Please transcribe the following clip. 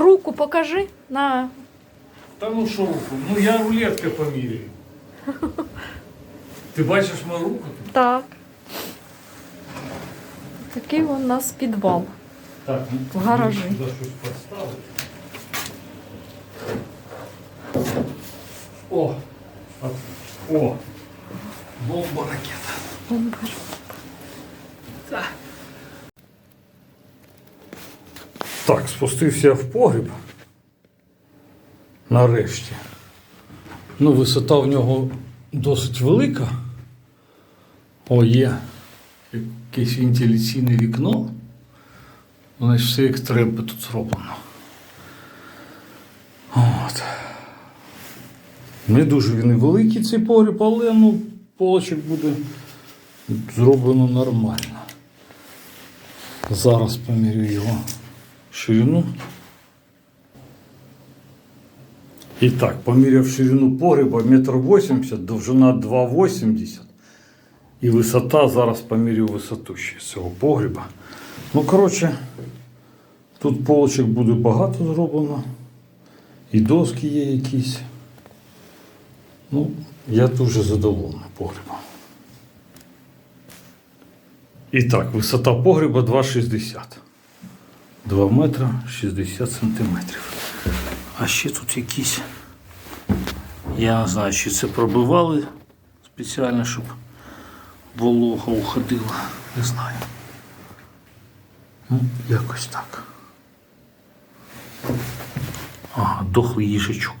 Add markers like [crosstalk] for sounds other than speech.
Руку покажи на Та ну що руку? Ну я рулетки поміряю. [laughs] Ти бачиш мою руку? так. Такий у нас підвал. Так, ну, В гаражі. мені Сюди щось поставити. О! От. О! Бомба ракета. Бомбар. Так, спустився в погріб. Нарешті. Ну, висота в нього досить велика. О, є якесь вентиляційне вікно. Значить, все як треба тут зроблено. От. Не дуже він і великий цей погріб, але ну, полочок буде зроблено нормально. Зараз помірю його ширину. І так, поміряв ширину погреба 1,80 м, довжина 2,80 і висота, зараз поміряю висоту ще цього погреба. Ну, коротше, тут полочок буде багато зроблено. І доски є якісь. Ну, я дуже задоволений погребом. І так, висота погреба 2,60. 2 метра 60 сантиметрів. А ще тут якісь. Я не знаю, чи це пробивали спеціально, щоб волога уходила. Не знаю. Ну, якось так. Ага, дохлий їжачок тут